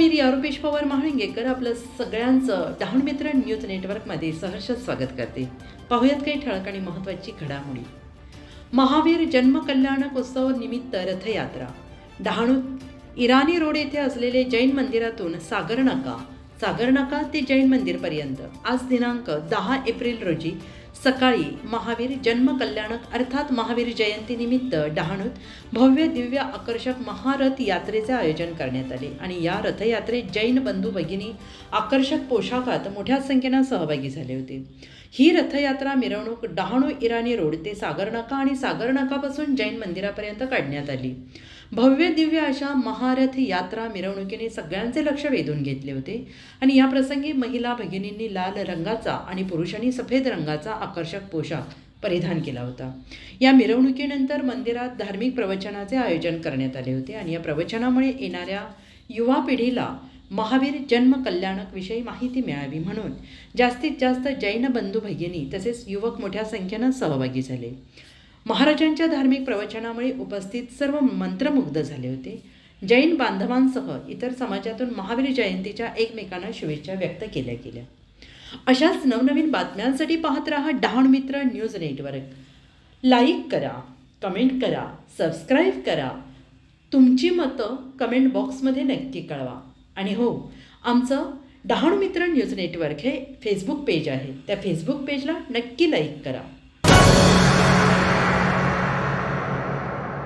मी रिया रुपेश पवार महाळिंगेकर आपलं सगळ्यांचं डहाण मित्र न्यूज नेटवर्कमध्ये सहर्ष स्वागत करते. पाहुयात काही ठळक आणि महत्त्वाची घडामोडी. महावीर जन्मकल्याणक उत्सव निमित्त रथयात्रा. डहाणूत इराणी रोड येथे असलेले जैन मंदिरातून सागरनाका सागरनाका ते जैन मंदिरपर्यंत. आज दिनांक दहा एप्रिल रोजी सकाळी महावीर जन्म कल्याणक अर्थात महावीर जयंतीनिमित्त डहाणूत भव्य दिव्य आकर्षक महारथ यात्रेचे आयोजन करण्यात आले. आणि या रथयात्रेत जैन बंधू भगिनी आकर्षक पोशाखात मोठ्या संख्येनं सहभागी झाले होते. ही रथयात्रा मिरवणूक डहाणू इराणी रोड ते सागरनाका आणि सागरनाकापासून जैन मंदिरापर्यंत काढण्यात आली. भव्य दिव्य अशा महारथ यात्रा मिरवणुकीने सगळ्यांचे लक्ष वेधून घेतले होते. आणि या प्रसंगी महिला भगिनींनी लाल रंगाचा आणि पुरुषांनी सफेद रंगाचा आकर्षक पोशाख परिधान केला होता. या मिरवणुकीनंतर मंदिरात धार्मिक प्रवचनाचे आयोजन करण्यात आले होते आणि या प्रवचनामुळे येणाऱ्या युवा पिढीला महावीर जन्म कल्याणक विषयी माहिती मिळावी म्हणून जास्तीत जास्त जैन बंधू भगिनी तसेच युवक मोठ्या संख्येनं सहभागी झाले. महाराजांच्या धार्मिक प्रवचनामुळे उपस्थित सर्व मंत्रमुग्ध झाले होते. जैन बांधवांसह इतर समाजातून महावीर जयंतीच्या एकमेकांना शुभेच्छा व्यक्त केल्या गेल्या. अशाच नवनवीन बातम्यांसाठी पाहत रहा डहाण मित्र न्यूज नेटवर्क लाईक करा कमेंट करा सबस्क्राईब करा. तुमची मतं कमेंट बॉक्समध्ये नक्की कळवा. आणि हो आमचं डहाणू मित्र न्यूज नेटवर्क हे फेसबुक पेज आहे. त्या फेसबुक पेजला नक्की लाईक करा.